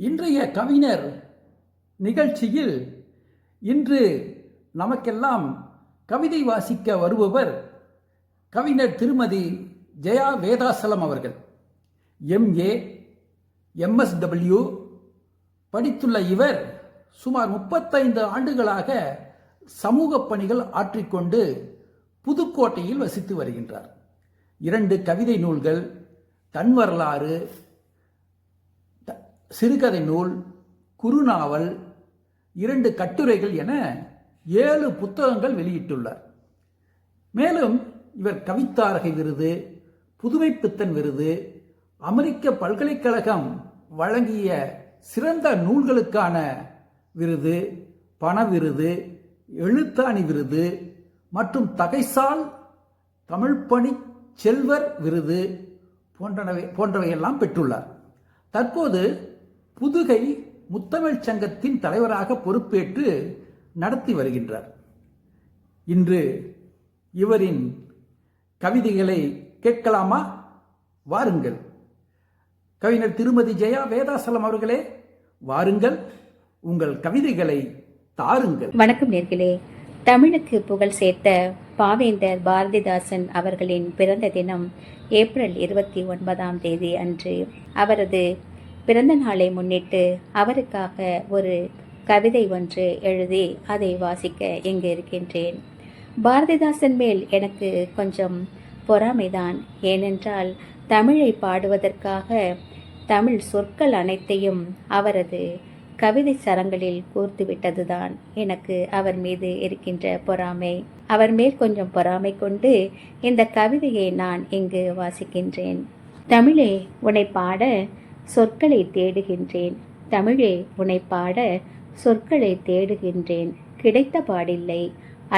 இன்றைய கவிஞர் நிகழ்ச்சியில் இன்று நமக்கெல்லாம் கவிதை வாசிக்க வருபவர் கவிஞர் திருமதி ஜெயா வேதாசலம் அவர்கள். எம்ஏ எம்எஸ்டபிள்யூ படித்துள்ள இவர் சுமார் முப்பத்தைந்து ஆண்டுகளாக சமூக பணிகள் ஆற்றிக்கொண்டு புதுக்கோட்டையில் வசித்து வருகின்றார். இரண்டு கவிதை நூல்கள் தன் வரலாறு சிறுகதை நூல் குறுநாவல் இரண்டு கட்டுரைகள் என ஏழு புத்தகங்கள் வெளியிட்டுள்ளார். மேலும் இவர் கவித்தாரகை விருது புதுமைப்பித்தன் விருது அமெரிக்க பல்கலைக்கழகம் வழங்கிய சிறந்த நூல்களுக்கான விருது பண விருது எழுத்தாணி விருது மற்றும் தகைசால் தமிழ்ப்பணி செல்வர் விருது போன்றவை போன்றவையெல்லாம் பெற்றுள்ளார். தற்போது புதுகை முத்தமிழ் சங்கத்தின் தலைவராக பொறுப்பேற்று நடத்தி வருகின்றார். இன்று இவரின் கவிதைகளை கேட்கலாமா? வாருங்கள். கவிஞர் திருமதி ஜெயா வேதாசலம் அவர்களே வாருங்கள். உங்கள் கவிதைகளை தாருங்கள். வணக்கம் நேர்களே. தமிழுக்கு புகழ் சேர்த்த பாவேந்தர் பாரதிதாசன் அவர்களின் பிறந்த தினம் ஏப்ரல் இருபத்தி ஒன்பதாம் தேதி அன்று அவரது பிறந்த நாளை முன்னிட்டு அவருக்காக ஒரு கவிதை ஒன்று எழுதி அதை வாசிக்க இங்கு இருக்கின்றேன். பாரதிதாசன் மேல் எனக்கு கொஞ்சம் பொறாமைதான். ஏனென்றால் தமிழை பாடுவதற்காக தமிழ் சொற்கள் அனைத்தையும் அவரது கவிதை சரங்களில் கோர்த்துவிட்டதுதான் எனக்கு அவர் மீது இருக்கின்ற பொறாமை. அவர் மேல் கொஞ்சம் பொறாமை கொண்டு இந்த கவிதையை நான் இங்கு வாசிக்கின்றேன். தமிழே உன்னை பாட சொற்களை தேடுகின்றேன். தமிழே உனை பாட சொற்களை தேடுகின்றேன். கிடைத்த பாடில்லை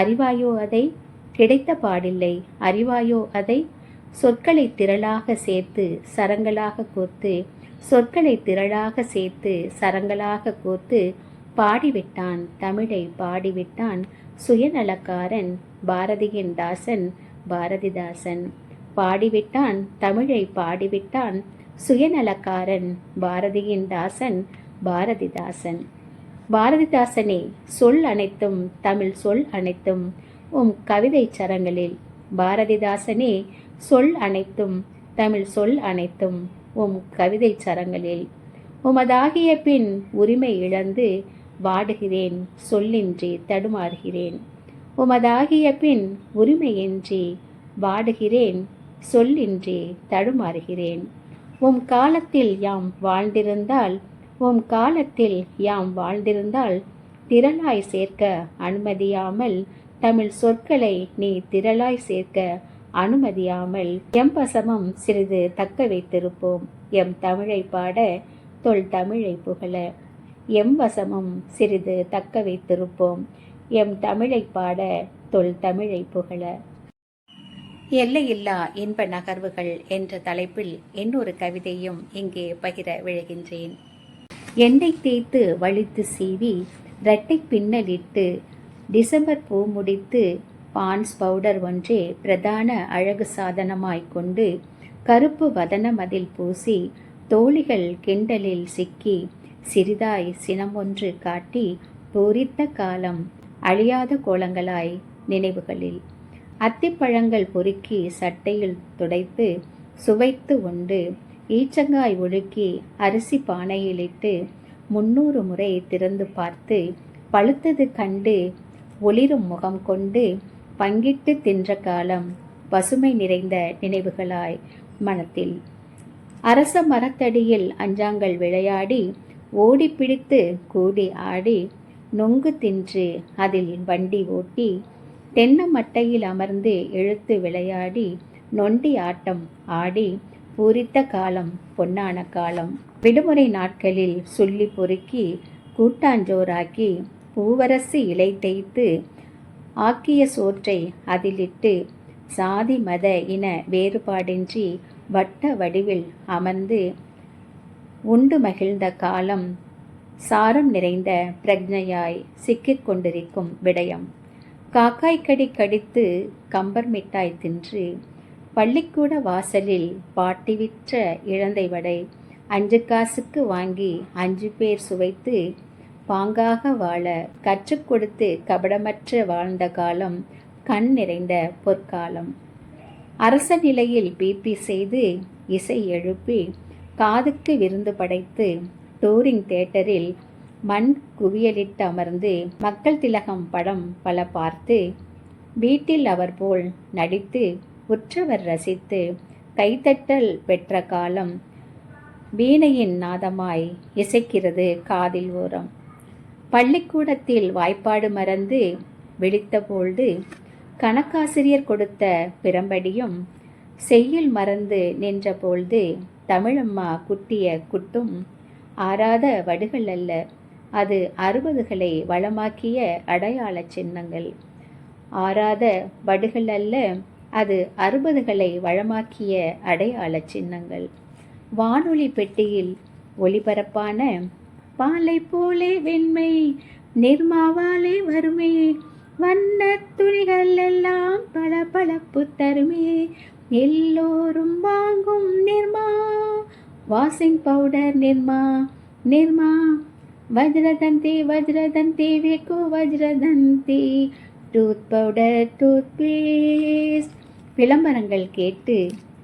அறிவாயோ அதை? கிடைத்த பாடில்லை அறிவாயோ அதை? சொற்களை திரளாக சேர்த்து சரங்களாக கோர்த்து சொற்களை திரளாக சேர்த்து சரங்களாக கோர்த்து பாடிவிட்டான் தமிழை பாடிவிட்டான் சுயநலக்காரன் பாரதியின் தாசன் பாரதிதாசன். பாடிவிட்டான் தமிழை பாடிவிட்டான் சுயநலக்காரன் பாரதியின் தாசன் பாரதிதாசன். பாரதிதாசனே சொல் அனைத்தும் தமிழ் சொல் அனைத்தும் உம் கவிதை சரங்களில். பாரதிதாசனே சொல் அனைத்தும் தமிழ் சொல் அனைத்தும் உம் கவிதை சரங்களில். உமதாகிய பின் உரிமை இழந்து வாடுகிறேன் சொல்லின்றி தடுமாறுகிறேன். உமதாகிய பின் உரிமையின்றி வாடுகிறேன் சொல்லின்றி தடுமாறுகிறேன். உம் காலத்தில் யாம் வாழ்ந்திருந்தால் உம் காலத்தில் யாம் வாழ்ந்திருந்தால் திரளாய் சேர்க்க அனுமதியாமல் தமிழ் சொற்களை நீ திரளாய் சேர்க்க அனுமதியாமல் எம் வசமும் சிறிது தக்க வைத்திருப்போம். எம் தமிழை பாட தொல் தமிழை புகழ எம் வசமும் சிறிது தக்க வைத்திருப்போம். எம் தமிழை பாட தொல் தமிழை புகழ. எல்லையில்லா இன்ப நகர்வுகள் என்ற தலைப்பில் இன்னொரு கவிதையும் இங்கே பகிர விழுகின்றேன். எண்ணெய் தேய்த்து வலித்து சீவி இரட்டை பின்னலிட்டு டிசம்பர் பூ முடித்து பான்ஸ் பவுடர் ஒன்றே பிரதான அழகு சாதனமாய்க் கொண்டு கருப்பு வதனமதில் பூசி தோழிகள் கிண்டலில் சிக்கி சிறிதாய் சினம் ஒன்று காட்டி பூரித்த காலம் அழியாத கோலங்களாய் நினைவுகளில். அத்திப்பழங்கள் பொறுக்கி சட்டையில் துடைத்து சுவைத்து உண்டு. ஈச்சங்காய் ஒழுக்கி அரிசி பானையிலிட்டு முன்னூறு முறை திறந்து பார்த்து பழுத்தது கண்டு ஒளிரும் முகம் கொண்டு பங்கிட்டு தின்ற காலம் பசுமை நிறைந்த நினைவுகளாய் மனத்தில். அரச மரத்தடியில் அஞ்சாங்கள் விளையாடி ஓடி பிடித்து கூடி ஆடி நொங்கு தின்று அதில் வண்டி ஓட்டி தென்னமட்டையில் அமர்ந்து எழுத்து விளையாடி நொண்டி ஆட்டம் ஆடி பூரித்த காலம் பொன்னான காலம். விடுமுறை நாட்களில் சொல்லி பொறுக்கி கூட்டாஞ்சோறாக்கி பூவரசு இலை தேய்த்து ஆக்கிய சோற்றை அதிலிட்டு சாதி மத இன வேறுபாடின்றி வட்ட வடிவில் அமர்ந்து உண்டு மகிழ்ந்த காலம் சாரம் நிறைந்த பிரக்ஞையாய் சிக்கிக் கொண்டிருக்கும் விடயம். காக்காய் கடி கடித்து கம்பர் மிட்டாய் தின்று பள்ளிக்கூட வாசலில் பாட்டி விற்ற இழந்தை வடை அஞ்சு காசுக்கு வாங்கி அஞ்சு பேர் சுவைத்து பாங்காக வாழ கற்றுக் கொடுத்து கபடமற்ற வாழ்ந்த காலம் கண் நிறைந்த பொற்காலம். அரச நிலையில் பிபி செய்து இசை எழுப்பி காதுக்கு விருந்து படைத்து டூரிங் தேட்டரில் மண் குவியலிட்டு அமர்ந்து மக்கள் திலகம் படம் பல பார்த்து வீட்டில் அவர் போல் நடித்து உற்றவர் ரசித்து கைத்தட்டல் பெற்ற காலம் வீணையின் நாதமாய் இசைக்கிறது காதில் ஓரம். பள்ளிக்கூடத்தில் வாய்ப்பாடு மறந்து விழித்தபொழுது கணக்காசிரியர் கொடுத்த பிரம்படியும் செய்யில் மறந்து நின்றபொழுது தமிழம்மா குட்டிய குட்டும் ஆறாத வடுகள் அல்ல. அது அறுபதுகளை வளமாக்கிய அடையாள சின்னங்கள். ஆறாத வடுகள் அல்ல அது அறுபதுகளை வளமாக்கிய அடையாள சின்னங்கள். வானொலி பெட்டியில் ஒளிபரப்பான பாலை போலே வெண்மை நிர்மாவாலே வறுமை வண்ண துணிகள் எல்லாம் பல பழப்பு தருமே எல்லோரும் வாங்கும் Nirma washing powder Nirma Nirma Vajradanti Vajradanti Vicco Vajradanti. Tooth powder toothpaste விளம்பரங்கள் கேட்டு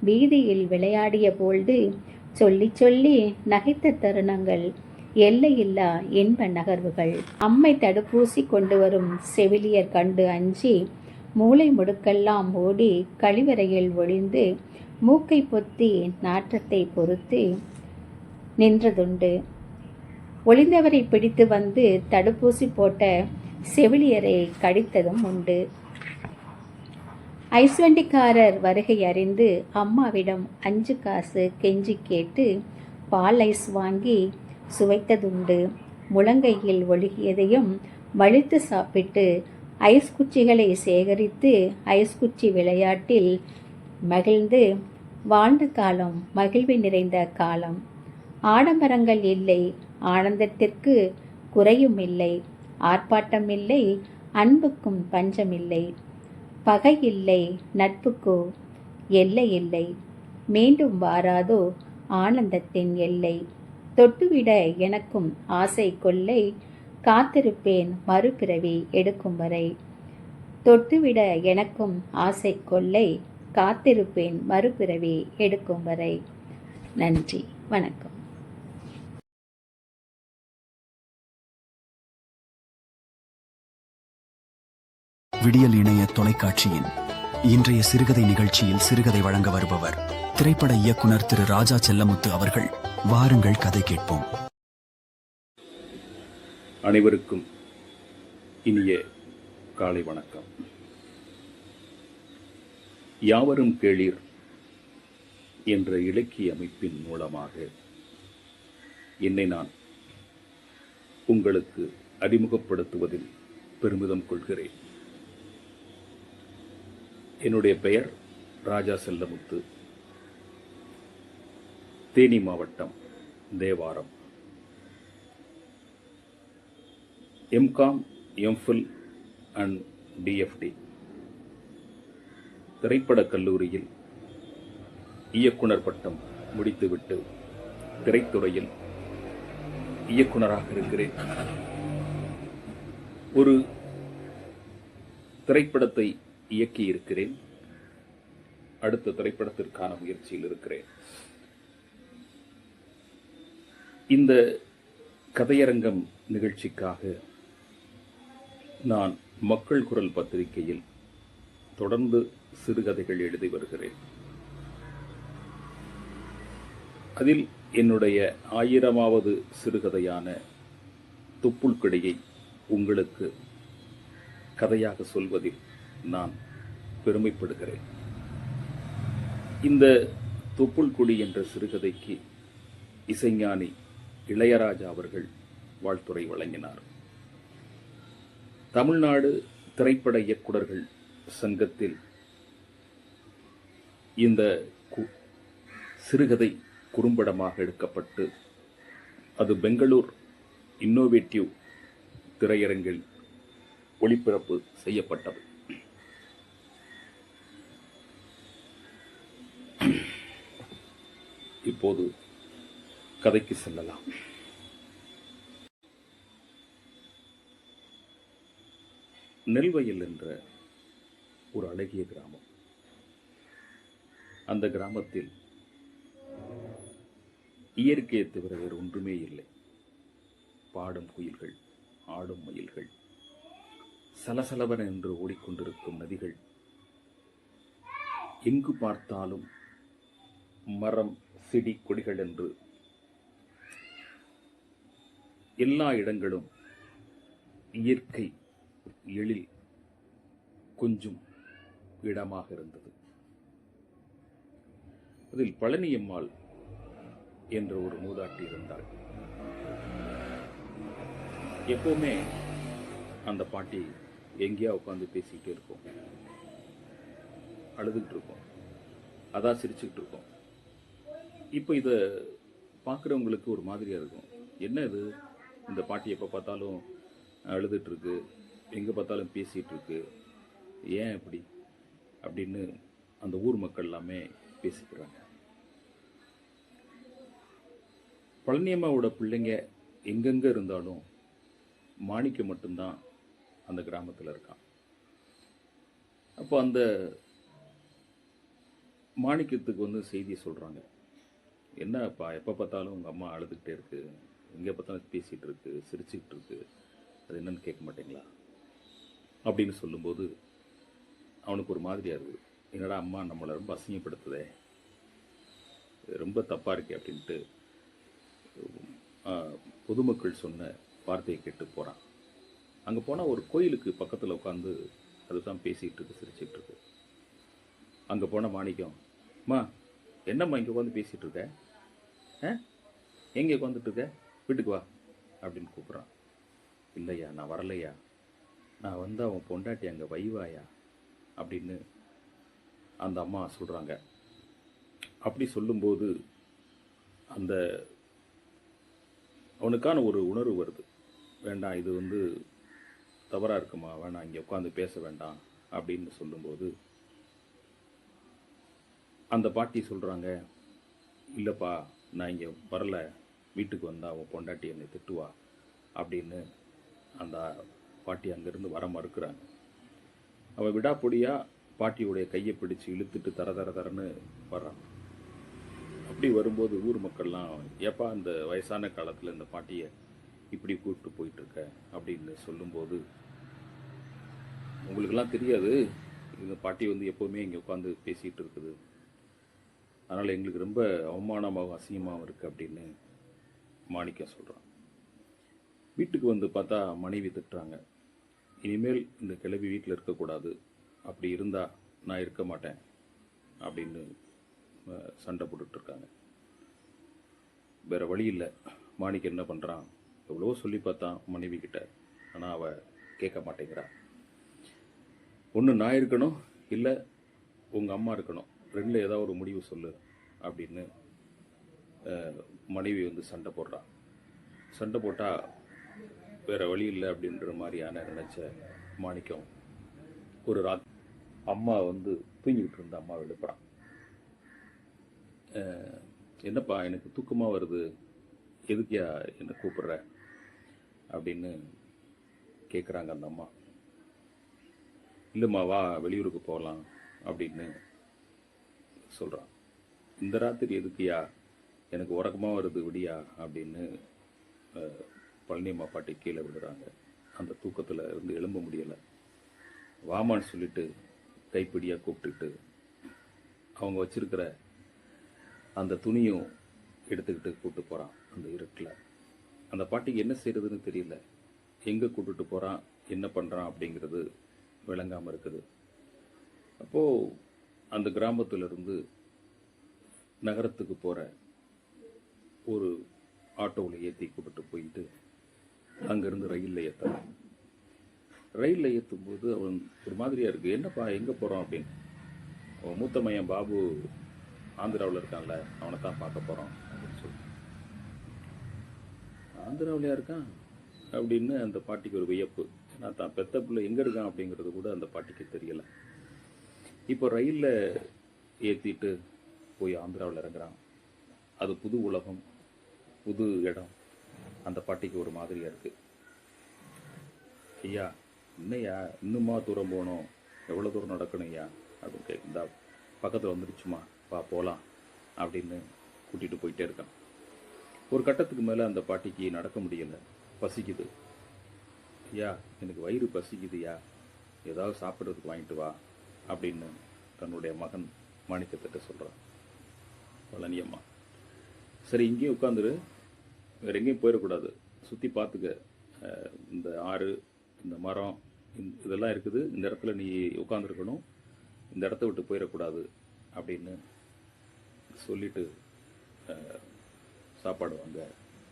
வீதியில் விளையாடிய பொழுது சொல்லி சொல்லி நகைத்த தருணங்கள் எல்லையில்லா இன்ப நகர்வுகள். அம்மை தடுப்பூசி கொண்டு வரும் செவிலியர் கண்டு அஞ்சி மூளை முடுக்கெல்லாம் ஓடி கழிவறையில் ஒளிந்து மூக்கை பொத்தி நாற்றத்தை பொறுத்து நின்றதுண்டு. ஒளிந்தவரை பிடித்து வந்து தடுப்பூசி போட்ட செவிலியரை கடித்ததும் உண்டு. ஐஸ்வண்டிக்காரர் வருகை அறிந்து அம்மாவிடம் அஞ்சு காசு கெஞ்சி கேட்டு பால் ஐஸ் வாங்கி சுவைத்ததுண்டு. முழங்கையில் ஒழுகியதையும் வலித்து சாப்பிட்டு ஐஸ் குச்சிகளை சேகரித்து ஐஸ் குச்சி விளையாட்டில் மகிழ்ந்து வாழ்ந்த காலம் மகிழ்வு நிறைந்த காலம். ஆடம்பரங்கள் இல்லை ஆனந்தத்திற்கு குறையும் இல்லை ஆர்ப்பாட்டம் இல்லை அன்புக்கும் பஞ்சமில்லை. பகை இல்லை நட்புக்கோ எல்லை இல்லை. மீண்டும் வாராதோ ஆனந்தத்தின் எல்லை. தொட்டுவிட எனக்கும் ஆசை கொள்ளை காத்திருப்பேன் மறுபிறவி எடுக்கும் வரை. தொட்டுவிட எனக்கும் ஆசை கொள்ளை காத்திருப்பேன் மறுபிறவி எடுக்கும் வரை. நன்றி வணக்கம். விடியல் இணைய தொலைக்காட்சியின் இன்றைய சிறுகதை நிகழ்ச்சியில் சிறுகதை வழங்க வருபவர் திரைப்பட இயக்குனர் திரு ராஜா செல்லமுத்து அவர்கள். வாருங்கள் கதை கேட்போம். அனைவருக்கும் இனிய காலை வணக்கம். யாவரும் கேளீர் என்ற இலக்கிய அமைப்பின் மூலமாக என்னை நான் உங்களுக்கு அறிமுகப்படுத்துவதில் பெருமிதம் கொள்கிறேன். என்னுடைய பெயர் ராஜா செல்லமுத்து. தேனி மாவட்டம் Thevaram. M Com M Phil and DFT திரைப்படக் கல்லூரியில் இயக்குனர் பட்டம் முடித்துவிட்டு திரைத்துறையில் இயக்குனராக இருக்கிறேன். ஒரு திரைப்படத்தை இயக்கியிருக்கிறேன் அடுத்த திரைப்படத்திற்கான முயற்சியில் இருக்கிறேன். இந்த கதையரங்கம் நிகழ்ச்சிக்காக நான் மக்கள் குரல் பத்திரிகையில் தொடர்ந்து சிறுகதைகள் எழுதி வருகிறேன். அதில் என்னுடைய ஆயிரமாவது சிறுகதையான துப்புள் கிடையை உங்களுக்கு கதையாக சொல்வதில் நான் பெருமைப்படுகிறேன். இந்த தொப்புள் கொடி என்ற சிறுகதைக்கு இசைஞானி இளையராஜா அவர்கள் வாழ்த்துரை வழங்கினார். தமிழ்நாடு திரைப்பட இயக்குனர்கள் சங்கத்தில் இந்த கு- சிறுகதை குறும்படமாக எடுக்கப்பட்டு அது பெங்களூர் இன்னோவேட்டிவ் திரையரங்கில் ஒளிபரப்பு செய்யப்பட்டது. இப்போது கதைக்கு செல்லலாம். நெல்வயல் என்ற ஒரு அழகிய கிராமம். அந்த கிராமத்தில் இயற்கையை தவிர வேறு ஒன்றுமே இல்லை. பாடும் குயில்கள் ஆடும் மயில்கள் சலசலவன என்று ஓடிக்கொண்டிருக்கும் நதிகள். எங்கு பார்த்தாலும் மரம் செடி கொடிகள் என்று எல்லா இடங்களும் இயற்கை எழில் கொஞ்சம் இடமாக இருந்தது. அதில் பழனியம்மாள் என்ற ஒரு மூதாட்டி இருந்தாள். எப்பவுமே அந்த பாட்டி எங்கேயா உட்காந்து பேசிக்கிட்டே இருக்கோம் அழுதுகிட்டு இருக்கோம் அதான் சிரிச்சுக்கிட்டு இருக்கோம் இப்போ இதை பார்க்குறவங்களுக்கு ஒரு மாதிரியாக இருக்கும். என்ன இது? இந்த பாட்டி எப்போ பார்த்தாலும் அழுதுட்டுருக்கு. எங்கே பார்த்தாலும் பேசிகிட்ருக்கு ஏன் இப்படி? அப்படின்னு அந்த ஊர் மக்கள் எல்லாமே பேசிக்கிறாங்க. பழனியம்மாவோட பிள்ளைங்க எங்கெங்கே இருந்தாலும் மாணிக்கம் மட்டும்தான் அந்த கிராமத்தில் இருக்கான் அப்போ அந்த மாணிக்கத்துக்கு வந்து செய்தி சொல்கிறாங்க என்னப்பா எப்போ பார்த்தாலும் உங்கள் அம்மா அழுதுகிட்டே இருக்குது எங்கே பார்த்தாலும் பேசிகிட்டு இருக்கு சிரிச்சுக்கிட்டு இருக்கு. அது என்னன்னு கேட்க மாட்டீங்களா? அப்படின்னு சொல்லும்போது அவனுக்கு ஒரு மாதிரியாக இருக்குது. என்னடா அம்மா நம்மளை ரொம்ப அசிங்கப்படுத்துதே. ரொம்ப தப்பாக இருக்கே அப்படின்ட்டு பொதுமக்கள் சொன்ன வார்த்தையை கேட்டு போகிறான் அங்கே போனால் ஒரு கோயிலுக்கு பக்கத்தில் உட்காந்து அதுதான் பேசிகிட்டு இருக்கு சிரிச்சிட்டு இருக்கு. அங்கே போன மாணிக்கம் அம்மா என்னம்மா இங்கே உட்காந்து பேசிகிட்டு இருக்கேன் எங்கே உட்காந்துட்டு இருக்க வீட்டுக்கு வா அப்படின்னு கூப்பிட்றான். இல்லையா நான் வரலையா? நான் வந்து அவன் பொண்டாட்டி அங்கே வைவாயா? அப்படின்னு அந்த அம்மா சொல்கிறாங்க அப்படி சொல்லும்போது அந்த அவனுக்கான ஒரு உணர்வு வருது. வேண்டாம் இது வந்து தவறாக இருக்குமா? வேணாம் இங்கே உட்காந்து பேச வேண்டாம் அப்படின்னு சொல்லும்போது அந்த பாட்டி சொல்கிறாங்க இல்லைப்பா நான் இங்கே வரல வீட்டுக்கு வந்தால் அவன் பொண்டாட்டி என்னை திட்டுவா அப்படின்னு அந்த பாட்டி அங்கேருந்து வர மறுக்கிறாங்க. அவன் விடாப்பொடியாக பாட்டியுடைய கையை பிடிச்சு இழுத்துட்டு தர தர தரன்னு வர்றான் அப்படி வரும்போது ஊர் மக்கள்லாம் ஏப்பா இந்த வயசான காலத்தில் இந்த பாட்டியை இப்படி கூப்பிட்டு போயிட்டுருக்க? அப்படின்னு சொல்லும்போது உங்களுக்கெல்லாம் தெரியாது இந்த பாட்டி வந்து எப்போவுமே இங்கே உட்காந்து பேசிகிட்டு இருக்குது. அதனால் எங்களுக்கு ரொம்ப அவமானமாகவும் அசிங்கமாகவும் இருக்குது அப்படின்னு மாணிக்கம் சொல்கிறான் வீட்டுக்கு வந்து பார்த்தா மனைவி திட்டுறாங்க. இனிமேல் இந்த கிளவி வீட்டில் இருக்கக்கூடாது. அப்படி இருந்தால் நான் இருக்க மாட்டேன் அப்படின்னு சண்டை போட்டுட்ருக்காங்க வேறு வழி இல்லை. மாணிக்கம் என்ன பண்ணுறான் எவ்வளவோ சொல்லி பார்த்தான் மனைவி கிட்ட. ஆனால் அவள் கேட்க மாட்டேங்கிறா. ஒன்று நான் இருக்கணும் இல்லை உங்கள் அம்மா இருக்கணும். ரெண்டில் ஏதாவது ஒரு முடிவு சொல்லு அப்படின்னு மனைவி வந்து சண்டை போடுறான் சண்டை போட்டால் வேறு வழி இல்லை அப்படின்ற மாதிரியான நினச்ச மாணிக்கம் ஒரு ராத் அம்மா வந்து தூங்கிக்கிட்டு இருந்த அம்மா எழுப்புறான் என்னப்பா எனக்கு தூக்கமாக வருது. எதுக்கியா என்னை கூப்பிடுற? அப்படின்னு கேட்குறாங்க அந்த அம்மா. இல்லைம்மா வா வெளியூருக்கு போகலாம் அப்படின்னு சொல்கிறான் இந்த ராத்திரி எதுக்குயா எனக்கு உறக்கமாக வருது விடியா அப்படின்னு பழனியம்மா பாட்டி கீழே விடுறாங்க அந்த தூக்கத்தில் இருந்து எழும்ப முடியலை. வாமான்னு சொல்லிட்டு கைப்பிடியாக கூப்பிட்டுட்டு அவங்க வச்சிருக்கிற அந்த துணியும் எடுத்துக்கிட்டு கூப்பிட்டு போகிறான் அந்த இருட்டில். அந்த பாட்டிக்கு என்ன செய்கிறதுன்னு தெரியல. எங்கே கூப்பிட்டுட்டு போகிறான் என்ன பண்ணுறான் அப்படிங்கிறது விளங்காமல் இருக்குது. அப்போது அந்த கிராமத்திலிருந்து நகரத்துக்கு போகிற ஒரு ஆட்டோவில் ஏற்றி கூப்பிட்டு போயிட்டு அங்கேருந்து ரயிலில் ஏற்றுறான் ரயிலில் ஏற்றும் போது அவன் ஒரு மாதிரியாக இருக்குது என்னப்பா எங்கே போகிறோம் அப்படின்னு. அவன் மூத்த மையன் பாபு ஆந்திராவில் இருக்கான்ல அவனை தான் பார்க்க போகிறோம் அப்படின்னு சொல்லி. ஆந்திராவிலையா இருக்கான்? அப்படின்னு அந்த பாட்டிக்கு ஒரு வியப்பு. ஏன்னா தான் பெத்த பிள்ளை எங்கே இருக்கான்? அப்படிங்கிறது கூட அந்த பாட்டிக்கு தெரியலை. இப்போ ரயிலில் ஏற்றிட்டு போய் ஆந்திராவில் இறங்குறான். அது புது உலகம் புது இடம். அந்த பாட்டிக்கு ஒரு மாதிரியாக இருக்குது ஐயா இன்னையா? இன்னுமா தூரம் போகணும்? எவ்வளோ தூரம் நடக்கணும் ஐயா? அப்படின்னு கே இந்த பக்கத்தில் வந்துடுச்சுமா வா போகலாம் அப்படின்னு கூட்டிகிட்டு போயிட்டே இருக்கான். ஒரு கட்டத்துக்கு மேலே அந்த பாட்டிக்கு நடக்க முடியல. பசிக்குது. ஐயா எனக்கு வயிறு பசிக்குதுயா ஏதாவது சாப்பிட்றதுக்கு வாங்கிட்டு வா. அப்படின்னு தன்னுடைய மகன் மாணிக்கத்திட்ட சொல்கிறான் பழனியம்மா. சரி இங்கேயும் உட்காந்துரு வேற எங்கேயும் போயிடக்கூடாது. சுற்றி பார்த்துக்க. இந்த ஆறு இந்த மரம் இதெல்லாம் இருக்குது. இந்த இடத்துல நீ உட்காந்துருக்கணும் இந்த இடத்த விட்டு போயிடக்கூடாது அப்படின்னு சொல்லிட்டு சாப்பாடு வாங்க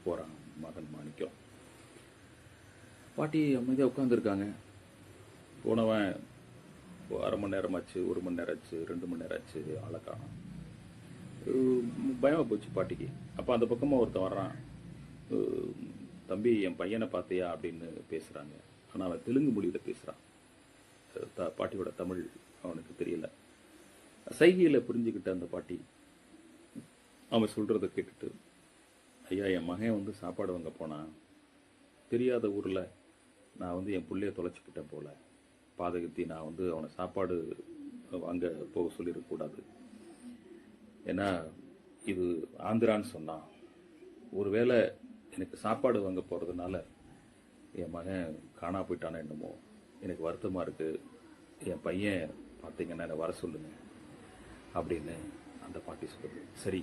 போகிறான் மகன் மாணிக்கம். பாட்டி அமைதியாக உட்காந்துருக்காங்க போனவன் அரை மணி நேரமாச்சு ஒரு மணி நேரம் ஆச்சு ரெண்டு மணி நேரம் ஆச்சு ஆளை பயமாக போச்சு பாட்டிக்கு. அப்போ அந்த பக்கமாக ஒருத்தன் வர்றான். தம்பி என் பையனை பார்த்தியா? அப்படின்னு பேசுகிறாங்க ஆனால் அவன் தெலுங்கு மொழியில் பேசுகிறான் த பாட்டியோட தமிழ் அவனுக்கு தெரியல. சைகையில் புரிஞ்சுக்கிட்ட அந்த பாட்டி அவன் சொல்கிறத கேட்டுட்டு ஐயா என் மகன் வந்து சாப்பாடு வாங்க போனான். தெரியாத ஊரில் நான் வந்து என் பிள்ளைய தொலைச்சிக்கிட்டேன் போல. பாதகத்தி நான் வந்து அவனை சாப்பாடு வாங்க போக சொல்லிடக்கூடாது ஏன்னா இது ஆந்திரான்னு சொன்னான் ஒருவேளை எனக்கு சாப்பாடு வாங்க போகிறதுனால என் மகன் காணா போயிட்டானே என்னமோ எனக்கு வருத்தமாக இருக்குது என் பையன் பார்த்தீங்கன்னா என்னை வர சொல்லுங்க அப்படின்னு அந்த பாட்டி சொல்லுது. சரி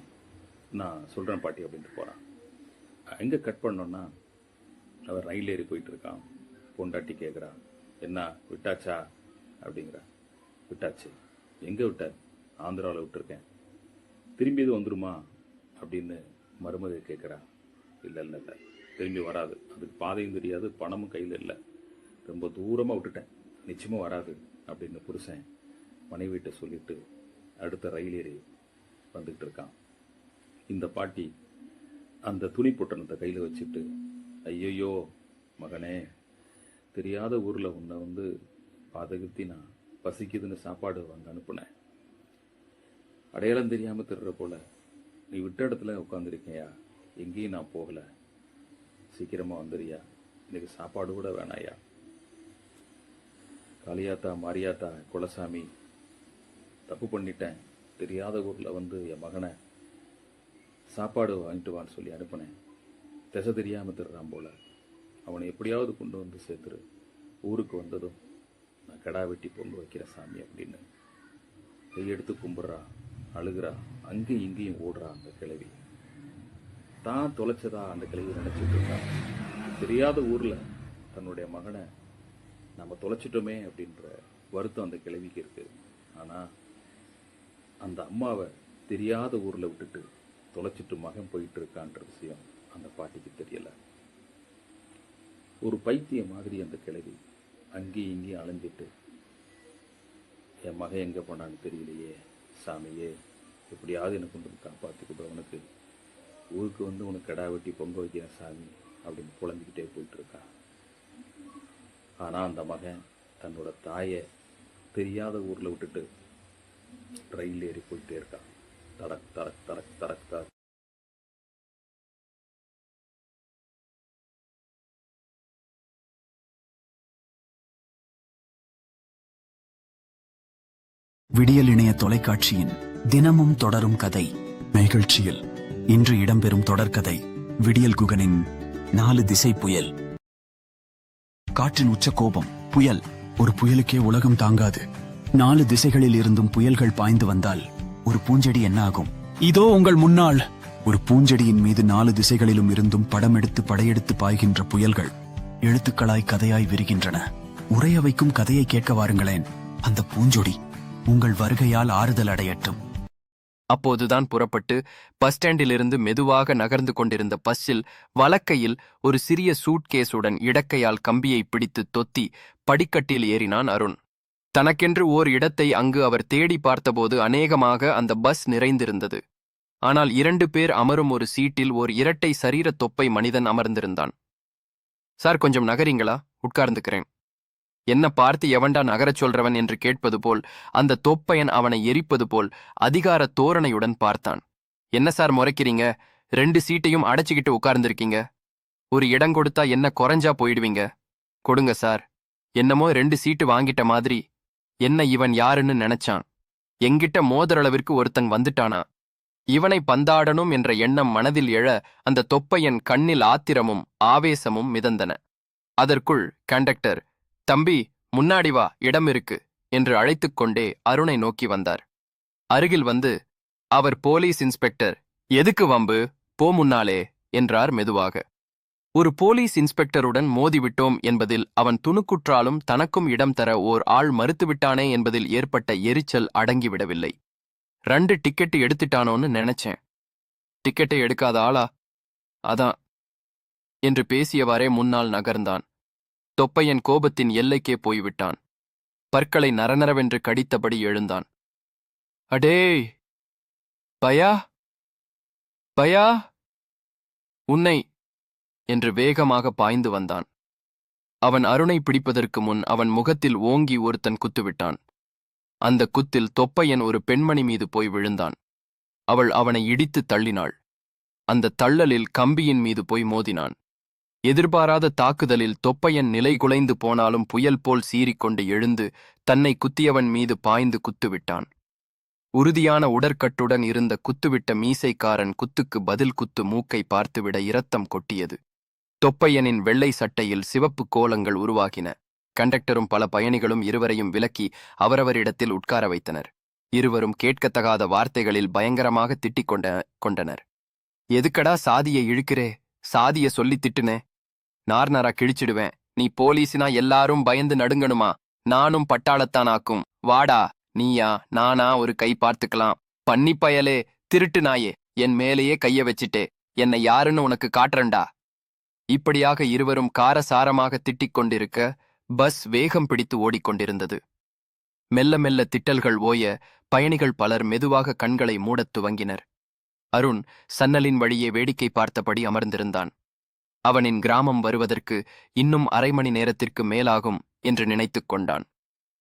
நான் சொல்கிறேன் பாட்டி அப்படின்ட்டு போகிறான் எங்கே கட் பண்ணோன்னா அவன் ரயில் ஏறி போயிட்டு இருக்கான் பொண்டாட்டி கேட்குறான் என்ன விட்டாச்சா? அப்படிங்கிறா விட்டாச்சு. எங்கே விட்டார்? ஆந்திராவில் விட்டுருக்கேன். திரும்பி இது வந்துருமா? அப்படின்னு மருமக கேட்குறா. இல்லை இல்லை இல்லை. திரும்பி வராது. அதுக்கு பாதையும் தெரியாது பணமும் கையில் இல்லை. ரொம்ப தூரமாக விட்டுட்டேன். நிச்சயமாக வராது அப்படின்னு புருஷன் மனைவிட்ட சொல்லிட்டு அடுத்த ரயில் ஏறி வந்துக்கிட்டு இருக்கான். இந்த பாட்டி அந்த துணி பொட்டணத்தை கையில் வச்சுட்டு ஐயையோ மகனே தெரியாத ஊரில் உன்னை வந்து பாதகத்தி நான் பசிக்குதுன்னு சாப்பாடு வாங்க அனுப்புனேன். அடையாளம் தெரியாமல் திருற போல நீ விட்ட இடத்துல உட்காந்துருக்கியா எங்கேயும் நான் போகலை. சீக்கிரமாக வந்துடுறியா எனக்கு சாப்பாடு கூட வேணாயா? காளியாத்தா மாரியாத்தா குலசாமி தப்பு பண்ணிட்டேன். தெரியாத ஊரில் வந்து என் மகனை சாப்பாடு வாங்கிட்டு வான்னு சொல்லி அனுப்புனேன். திசை தெரியாமல் திருறான் போல. அவனை எப்படியாவது கொண்டு வந்து சேர்த்துரு. ஊருக்கு வந்ததும் நான் கடா வெட்டி பொங்கு வைக்கிற சாமி அப்படின்னு. கையெடுத்து கும்பிட்றா அழுகிறா அங்கேயும் இங்கேயும் ஓடுறா அந்த கிழவி. தான் தொலைச்சதா அந்த கிழவி நினச்சிட்டு இருக்கா தெரியாத ஊரில் தன்னுடைய மகனை நம்ம தொலைச்சிட்டோமே அப்படின்ற வருத்தம் அந்த கிழவிக்கு இருக்குது ஆனால் அந்த அம்மாவை தெரியாத ஊரில் விட்டுட்டு தொலைச்சிட்டு மகன் போயிட்டு இருக்கான்ற விஷயம் அந்த பாட்டிக்கு தெரியலை. ஒரு பைத்தியம் மாதிரி அந்த கிழவி. அங்கேயும் இங்கேயும் அலைஞ்சிட்டு என் மகன் எங்கே போனான்னு தெரியலையே சாமியே எப்படியாவது எனக்கு கொண்டு வந்து காப்பாற்றி கொடு உனக்கு ஊருக்கு வந்து உனக்கு கடா வெட்டி பொங்க வைக்கிறேன் சாமி அப்படின்னு புலம்பிக்கிட்டே போயிட்டு இருக்கான் ஆனால் அந்த மகன் தன்னோட தாயை தெரியாத ஊரில் விட்டுட்டு ரயில் ஏறி போயிட்டே இருக்கான். தடக் தடக் தடக் தடக் தடக். விடியல் இணைய தொலைக்காட்சியின் தினமும் தொடரும் கதை நிகழ்ச்சியில். இன்று இடம்பெறும் தொடர்கதை விடியல் குகனின் நாலு திசை புயல். காற்றின் உச்ச கோபம் புயல். ஒரு புயலுக்கே உலகம் தாங்காது. நாலு திசைகளில் இருந்தும் புயல்கள் பாய்ந்து வந்தால் ஒரு பூஞ்செடி என்ன ஆகும்? இதோ உங்கள் முன்னால். ஒரு பூஞ்செடியின் மீது நாலு திசைகளிலும் இருந்தும் படம் எடுத்து படையெடுத்து பாய்கின்ற புயல்கள் எழுத்துக்களாய் கதையாய் விரிகின்றன. உரைய வைக்கும் கதையை கேட்க வாருங்களேன். அந்த பூஞ்சொடி உங்கள் வருகையால் ஆறுதல் அடையட்டும். அப்போதுதான் புறப்பட்டு பஸ் ஸ்டாண்டிலிருந்து மெதுவாக நகர்ந்து கொண்டிருந்த பஸ்ஸில் வலக்கையில் ஒரு சிறிய சூட்கேஸுடன் இடக்கையால் கம்பியை பிடித்து தொத்தி படிக்கட்டில் ஏறினான் அருண். தனக்கென்று ஓர் இடத்தை அங்கு அவர் தேடி பார்த்தபோது அநேகமாக அந்த பஸ் நிறைந்திருந்தது. ஆனால் இரண்டு பேர் அமரும் ஒரு சீட்டில் ஓர் இரட்டை சரீர தொப்பை மனிதன் அமர்ந்திருந்தான். சார் கொஞ்சம் நகரிங்களா? உட்கார்ந்துக்கிறேன். என்ன பார்த்து எவன்டா நகரச் சொல்றவன் என்று கேட்பது போல் அந்த தொப்பையன் அவனை எரிப்பது போல் அதிகார தோரணையுடன் பார்த்தான். என்ன சார் முறைக்கிறீங்க? ரெண்டு சீட்டையும் அடைச்சிக்கிட்டு உட்கார்ந்துருக்கீங்க. ஒரு இடம் கொடுத்தா என்ன குறைஞ்சா போயிடுவீங்க? கொடுங்க சார். என்னமோ ரெண்டு சீட்டு வாங்கிட்ட மாதிரி. என்ன இவன் யாருன்னு நினைச்சான். எங்கிட்ட மோதரளவிற்கு ஒருத்தன் வந்துட்டானா? இவனை பந்தாடணும் என்ற எண்ணம் மனதில் எழ அந்த தொப்பையன் கண்ணில் ஆத்திரமும் ஆவேசமும் மிதந்தன. அதற்குள் கண்டக்டர் தம்பி முன்னாடி வா இடம் இருக்கு என்று அழைத்துக் கொண்டே அருணை நோக்கி வந்தார். அருகில் வந்து அவர் போலீஸ் இன்ஸ்பெக்டர் எதுக்கு வம்பு? போ முன்னாலே என்றார் மெதுவாக. ஒரு போலீஸ் இன்ஸ்பெக்டருடன் மோதிவிட்டோம் என்பதில் அவன் துணுக்குற்றாலும் தனக்கும் இடம் தர ஓர் ஆள் மறுத்துவிட்டானே என்பதில் ஏற்பட்ட எரிச்சல் அடங்கிவிடவில்லை. ரெண்டு டிக்கெட்டு எடுத்துட்டானோன்னு நினைச்சேன். டிக்கெட்டை எடுக்காத ஆளா? அதான் என்று பேசியவாறே முன்னால் நகர்ந்தான். தொப்பையன் கோபத்தின் எல்லைக்கே போய்விட்டான். பற்களை நரநரவென்று கடித்தபடி எழுந்தான். அடேய் பயா! பயா! உன்னை! என்று வேகமாக பாய்ந்து வந்தான். அவன் அருணை பிடிப்பதற்கு முன் அவன் முகத்தில் ஓங்கி ஒருத்தன் குத்துவிட்டான். அந்த குத்தில் தொப்பையன் ஒரு பெண்மணி மீது போய் விழுந்தான். அவள் அவனை இடித்து தள்ளினாள். அந்த தள்ளலில் கம்பியின் மீது போய் மோதினான். எதிர்பாராத தாக்குதலில் தொப்பையன் நிலை குலைந்து போனாலும் புயல் போல் சீறிக்கொண்டு எழுந்து தன்னை குத்தியவன் மீது பாய்ந்து குத்துவிட்டான். உறுதியான உடற்கட்டுடன் இருந்த குத்துவிட்ட மீசைக்காரன் குத்துக்கு பதில் குத்து மூக்கை பார்த்துவிட இரத்தம் கொட்டியது. தொப்பையனின் வெள்ளை சட்டையில் சிவப்பு கோலங்கள் உருவாகின. கண்டக்டரும் பல பயணிகளும் இருவரையும் விலக்கி அவரவரிடத்தில் உட்கார வைத்தனர். இருவரும் கேட்கத்தகாத வார்த்தைகளில் பயங்கரமாக திட்டிக் கொண்ட கொண்டனர். எதுக்கடா சாதியை இழுக்கிறே? சாதிய சொல்லி திட்டுனே? நார்நாரா கிழிச்சிடுவேன். நீ போலீஸினா எல்லாரும் பயந்து நடுங்கணுமா? நானும் பட்டாளத்தான் ஆக்கும் வாடா நீயா நானா ஒரு கை பார்த்துக்கலாம். பன்னி பயலே திருட்டு நாயே என் மேலேயே கைய வச்சிட்டே. என்னை யாருன்னு உனக்கு காட்டுறண்டா இப்படியாக இருவரும் காரசாரமாக திட்டிக் கொண்டிருக்க பஸ் வேகம் பிடித்து ஓடிக்கொண்டிருந்தது மெல்ல மெல்ல திட்டல்கள் ஓய பயணிகள் பலர் மெதுவாக கண்களை மூடத் துவங்கினர். அருண் சன்னலின் வழியே வேடிக்கை பார்த்தபடி அமர்ந்திருந்தான். அவனின் கிராமம் வருவதற்கு இன்னும் அரை மணி நேரத்திற்கு மேலாகும் என்று நினைத்துக் கொண்டான்.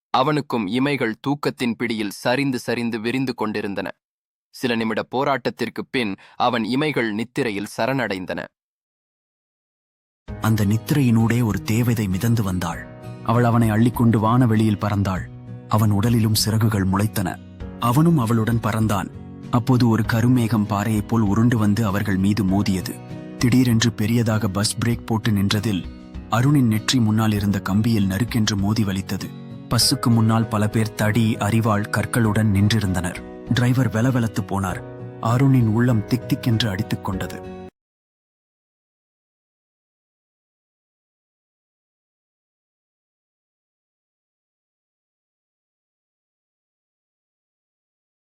அவனுக்கும் இமைகள் தூக்கத்தின் பிடியில் சரிந்து சரிந்து விரிந்து கொண்டிருந்தன. சில நிமிட போராட்டத்திற்குப் பின் அவன் இமைகள் நித்திரையில் சரணடைந்தன. அந்த நித்திரையினூடே ஒரு தேவதை மிதந்து வந்தாள். அவள் அவனை அள்ளிக்கொண்டு வானவெளியில் பறந்தாள். அவன் உடலிலும் சிறகுகள் முளைத்தன. அவனும் அவளுடன் பறந்தான். அப்போது ஒரு கருமேகம் பாறையைப் போல் உருண்டு வந்து அவர்கள் மீது மோதியது. திடீரென்று பெரியதாக பஸ் பிரேக் போட்டு நின்றதில் அருணின் நெற்றி முன்னால் இருந்த கம்பியில் நறுக்கென்று மோதி வலித்தது. பஸ்ஸுக்கு முன்னால் பல பேர் தடி அரிவாள் கற்களுடன் நின்றிருந்தனர். டிரைவர் வெலவெலத்து போனார். அருணின் உள்ளம் திக் திக்கென்று அடித்துக் கொண்டது.